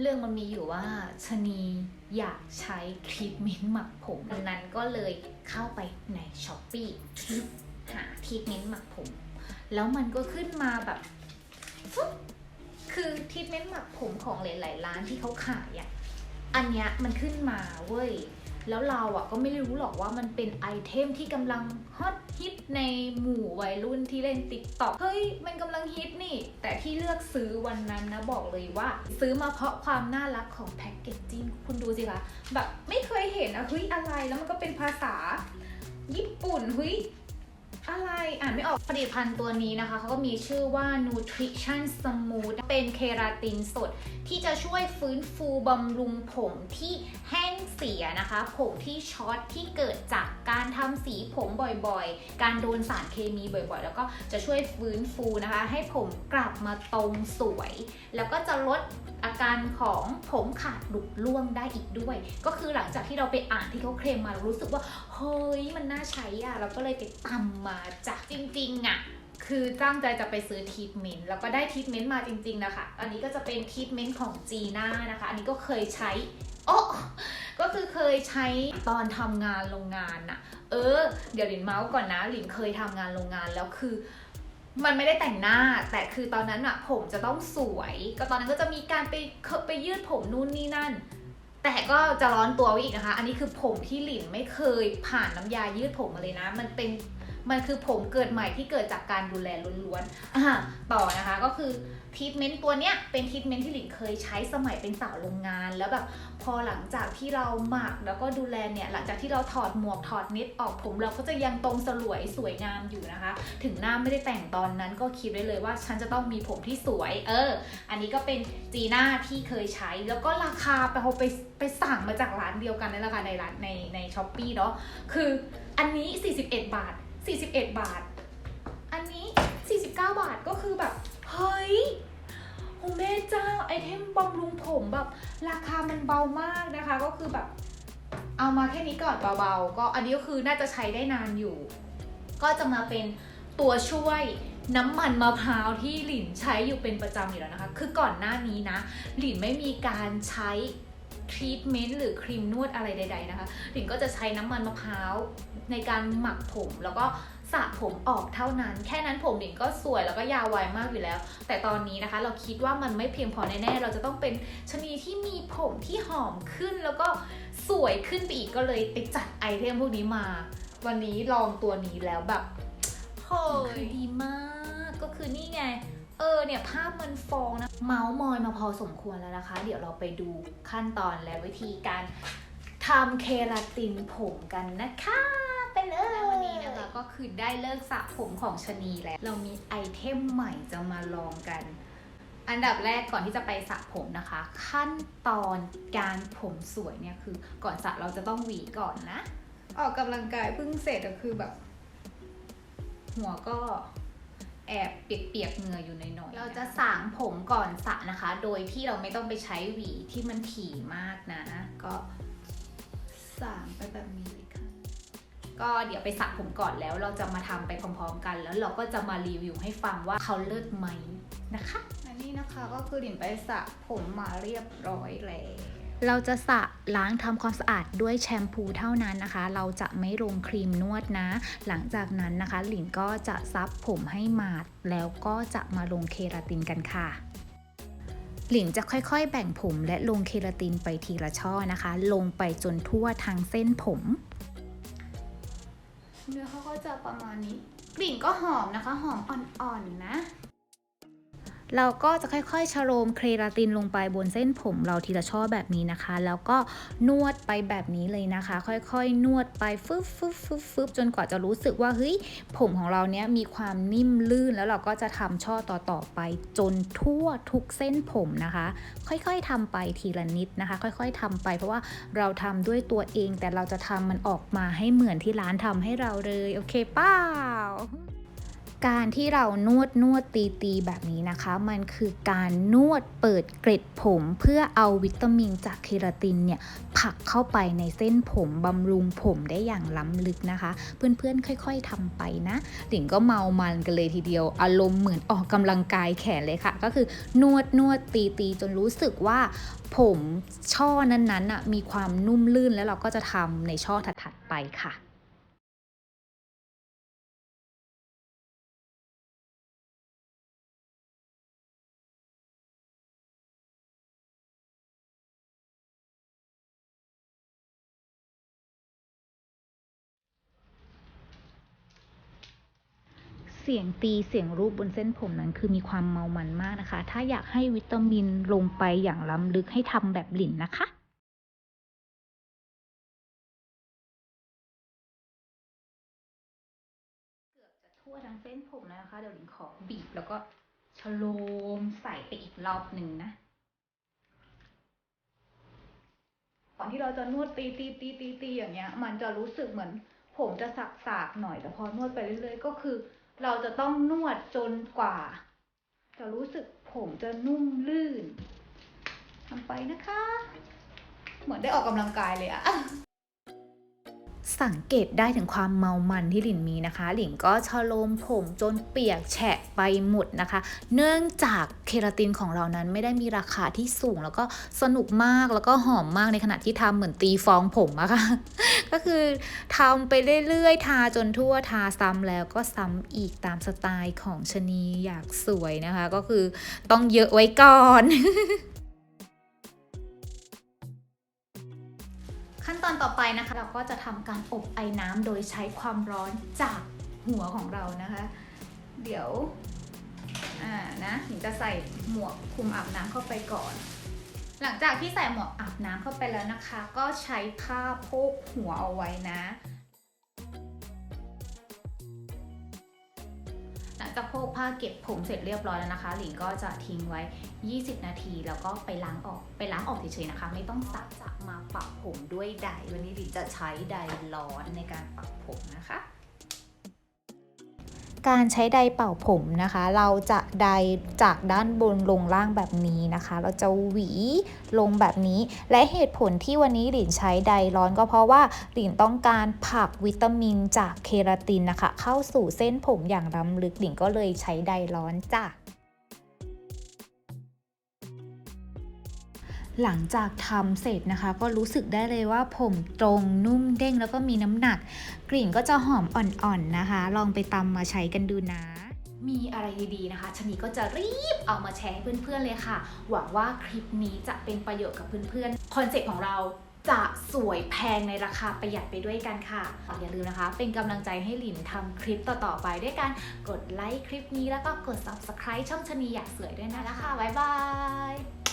เรื่องมันมีอยู่ว่าชะนีอยากใช้ทรีทเมนต์หมักผมดังนั้นก็เลยเข้าไปในช้อปปี้หาทรีทเมนต์หมักผม แล้วมันก็ขึ้นมาแบบฟึ๊บคือทรีทเมนต์หมักผมของหลายๆร้านที่เขาขายอะอันเนี้ยมันขึ้นมาเว้ย แล้วเราอะก็ไม่รู้หรอกว่ามันเป็นไอเทมที่กำลังฮอตฮิตในหมู่วัยรุ่นที่เล่นติ๊กต็อกเฮ้ยมันกำลังฮิตนี่ แต่ที่เลือกซื้อวันนั้นนะบอกเลยว่า ซื้อมาเพราะความน่ารักของแพ็กเกจจิ้งคุณดูสิคะแบบไม่เคยเห็นอะเฮ้ยอะไรแล้วมันก็เป็นภาษา ญี่ปุ่นเฮ้ยอะไรอ่านไม่ออกผลิตภัณฑ์ตัวนี้นะคะเขาก็มีชื่อว่า Nutrition Smooth เป็นเคราตินสด ที่จะช่วยฟื้นฟูบำรุงผมที่แห้งเสียนะคะ ผมที่ช็อตที่เกิดจากการทำสีผมบ่อยๆ การโดนสารเคมีบ่อยๆ แล้วก็จะช่วยฟื้นฟูนะคะ ให้ผมกลับมาตรงสวย แล้วก็จะลดอาการของผมขาดหลุดร่วงได้อีกด้วย ก็คือหลังจากที่เราไปอ่านที่เขาเคลมมาเรารู้สึกว่าเฮ้ยมันน่าใช้อะเราก็เลยไปตำมาจากจริงๆอะคือตั้งใจจะไปซื้อทีทเมนต์แล้วก็ได้ทีทเมนต์มาจริงๆนะคะ อันนี้ก็จะเป็นทีทเมนต์ของจีน่านะคะ อันนี้ก็เคยใช้ โอ้ก็คือเคยใช้ตอนทำงานโรงงานน่ะเออ เดี๋ยวหลินเมาส์ก่อนนะหลินเคยทำงานโรงงานแล้วคือ มันไม่ได้แต่งหน้า แต่คือตอนนั้นอะผมจะต้องสวย ก็ตอนนั้นก็จะมีการไปไปยืดผมนู่นนี่นั่น แต่ก็จะร้อนตัวไว้อีกนะคะ อันนี้คือผมที่หลินไม่เคยผ่านน้ำยายืดผมมาเลยนะ มันเป็นมันคือผมเกิดใหม่ที่เกิดจากการดูแลล้วนๆอะต่อนะคะก็คือ ทีทเมนต์ตัวเนี้ยเป็นทีทเมนต์ที่หลินเคยใช้สมัยเป็นสาวโรงงาน แล้วแบบพอหลังจากที่เราหมักแล้วก็ดูแลเนี่ยหลังจากที่เราถอดหมวกถอดน็ตออกผมเราก็จะยังตรงสลวยสวยงามอยู่นะคะ ถึงหน้าไม่ได้แต่งตอนนั้นก็คิดไว้เลยว่า ฉันจะต้องมีผมที่สวย เออ อันนี้ก็เป็นจีน่าที่เคยใช้ แล้วก็ราคาไปพอไปไปสั่งมาจากร้านเดียวกันนั่นแหละค่ะในร้านในในช้อปปี้เนาะคืออันนี้ 41 บาท 41 บาท อันนี้ 49 บาทก็คือแบบ เฮ้ยโอ้แม่เจ้าไอเทมบำรุงผมแบบราคามันเบามากนะคะ ก็คือแบบ เอามาแค่นี้ก่อนเบาๆ ก็อันนี้ก็คือน่าจะใช้ได้นานอยู่ ก็จะมาเป็นตัวช่วยน้ำมันมะพร้าวที่หลินใช้อยู่เป็นประจำอยู่แล้วนะคะ คือก่อนหน้านี้นะ หลินไม่มีการใช้ทรีทเมนต์หรือครีมนวดอะไรใด ๆนะคะ หลินก็จะใช้น้ำมันมะพร้าวในการหมักผมแล้วก็ สระผมออกเท่านั้น แค่นั้นผมหลินก็สวยแล้วก็ยาวไวมากอยู่แล้ว แต่ตอนนี้นะคะ เราคิดว่ามันไม่เพียงพอแน่ๆ เราจะต้องเป็นชนีที่มีผมที่หอมขึ้นแล้วก็สวยขึ้นไปอีกก็เลยไปจัดไอเทมพวกนี้มา วันนี้ลองตัวนี้แล้วแบบเฮ้ยคือดีมากก็คือนี่ไง เออเนี่ยภาพมันฟองนะ เมาส์มอยมาพอสมควรแล้วนะคะ เดี๋ยวเราไปดูขั้นตอนและวิธีการทำเคราตินผมกันนะคะ ก็คือได้เลิกสระผมของชะนีแล้ว เรามีไอเทมใหม่จะมาลองกัน อันดับแรกก่อนที่จะไปสระผมนะคะ ขั้นตอนการผมสวยเนี่ยคือก่อนสระเราจะต้องหวีก่อนนะ ออกกำลังกายเพิ่งเสร็จก็คือแบบ หัวก็แอบเปียกๆเหงื่ออยู่หน่อยๆ เราจะสางผมก่อนสระนะคะ โดยที่เราไม่ต้องไปใช้หวีที่มันถี่มากนะ ก็สางไปแบบนี้เลยค่ะ ก็เดี๋ยวไปสระผมก่อนแล้วเราจะมาทำไปพร้อมๆกัน แล้วเราก็จะมารีวิวให้ฟังว่าเขาเลิศไหมนะคะอันนี้นะคะก็คือดิ่นไปสระผมมาเรียบร้อยแล้วเราจะสระล้างทำความสะอาดด้วยแชมพูเท่านั้นนะคะ เราจะไม่ลงครีมนวดนะ หลังจากนั้นนะคะ หลินก็จะซับผมให้หมาด แล้วก็จะมาลงเคราตินกันค่ะหลินจะค่อยๆ แบ่งผมและลงเคราตินไปทีละช่อนะคะ ลงไปจนทั่วทั้งเส้นผม เนื้อเขาก็จะประมาณนี้ กลิ่นก็หอมนะคะ หอมอ่อนๆนะ เราก็จะค่อยๆชโลมเคราตินลงไปบนเส้นผมเราทีละช่อแบบนี้นะคะ แล้วก็นวดไปแบบนี้เลยนะคะ ค่อยๆ นวดไปฟึบฟึบฟึบฟึบจนกว่าจะรู้สึกว่าเฮ้ยผมของเราเนี้ยมีความนิ่มลื่นแล้วเราก็จะทำช่อต่อๆไปจนทั่วทุกเส้นผมนะคะ ค่อยๆทำไปทีละนิดนะคะ ค่อยๆทำไป เพราะว่าเราทำด้วยตัวเองแต่เราจะทำมันออกมาให้เหมือนที่ร้านทำให้เราเลย โอเคเปล่า การที่เรานวดนวดตีตีแบบนี้นะคะ มันคือการนวดเปิดเกล็ดผมเพื่อเอาวิตามินจากเคราตินเนี่ยผักเข้าไปในเส้นผมบำรุงผมได้อย่างล้ำลึกนะคะ เพื่อนๆค่อย ๆทำไปนะหลิงก็เมามันกันเลยทีเดียว อารมณ์เหมือนออกกำลังกายแขนเลยค่ะ ก็คือนวดนวดตีตีจนรู้สึกว่า ผมช่อนั้นๆน่ะมีความนุ่มลื่นแล้วเราก็จะทำในช่อถัดๆไปค่ะ เสียงตีเสียงรูปบนเส้นผมนั้นคือมีความเมามันมากนะคะ ถ้าอยากให้วิตามินลงไปอย่างล้ำลึกให้ทำแบบหลินนะคะเกือบจะทั่วทั้งเส้นผมแล้วนะคะ เดี๋ยวหลินขอบีบแล้วก็ชโลมใส่ไปอีกรอบหนึ่งนะก่อนที่เราจะนวดตีตีตีตีตีอย่างเงี้ย มันจะรู้สึกเหมือนผมจะสักสากหน่อย แต่พอนวดไปเรื่อยๆ ก็คือ เราจะต้องนวดจนกว่า จะรู้สึกผมจะนุ่มลื่นทำไปนะคะ เหมือนได้ออกกำลังกายเลยอะสังเกตได้ถึงความเมามันที่หลินมีนะคะ หลินก็ชะโลมผมจนเปียกแฉะไปหมดนะคะ เนื่องจากเคราตินของเรานั้นไม่ได้มีราคาที่สูงแล้วก็สนุกมากแล้วก็หอมมากในขณะที่ทำเหมือนตีฟองผมอะค่ะ ก็คือทำไปเรื่อยๆ ทาจนทั่วทาซ้ำแล้วก็ซ้ำอีกตามสไตล์ของชะนีอยากสวยนะคะ ก็คือต้องเยอะไว้ก่อนขั้นตอนต่อไปนะคะเราก็จะทำการอบไอ้น้ำโดยใช้ความร้อนจากหัวของเรานะคะ เดี๋ยวอ่านะถึงจะใส่หมวกคลุมอาบน้ำเข้าไปก่อน หลังจากที่ใส่หมวกอาบน้ำเข้าไปแล้วนะคะ ก็ใช้ผ้าโพกหัวเอาไว้นะ หลังจากโพกผ้าเก็บผมเสร็จเรียบร้อยแล้วนะคะ หลิงก็จะทิ้งไว้ 20 นาที แล้วก็ไปล้างออกไปล้างออกเฉยๆนะคะ ไม่ต้องซักจะมาปักผมด้วยไดวันนี้หลิงจะใช้ไดร์ร้อนในการปักผมนะคะ การใช้ไดเป่าผมนะคะ เราจะไดจากด้านบนลงล่างแบบนี้นะคะ เราจะหวีลงแบบนี้ และเหตุผลที่วันนี้หลินใช้ไดร้อนก็เพราะว่าหลินต้องการผักวิตามินจากเคราตินนะคะ เข้าสู่เส้นผมอย่างล้ำลึกหลินก็เลยใช้ไดร้อนจ้ะ หลังจากทำเสร็จนะคะ ก็รู้สึกได้เลยว่าผมตรงนุ่มเด้งแล้วก็มีน้ำหนัก กลิ่นก็จะหอมอ่อนๆนะคะ ลองไปตำมาใช้กันดูนะมีอะไรดีๆนะคะชนีก็จะรีบเอามาแชร์ให้เพื่อนๆเลยค่ะ หวังว่าคลิปนี้จะเป็นประโยชน์กับเพื่อนๆ คอนเซ็ปต์ของเราจะสวยแพงในราคาประหยัดไปด้วยกันค่ะ อย่าลืมนะคะ เป็นกำลังใจให้หลินทำคลิปต่อๆไปด้วยการกดไลค์คลิปนี้แล้วก็กด subscribe ช่องชนีอยากสวยด้วยนะแล้วค่ะ บ๊ายบาย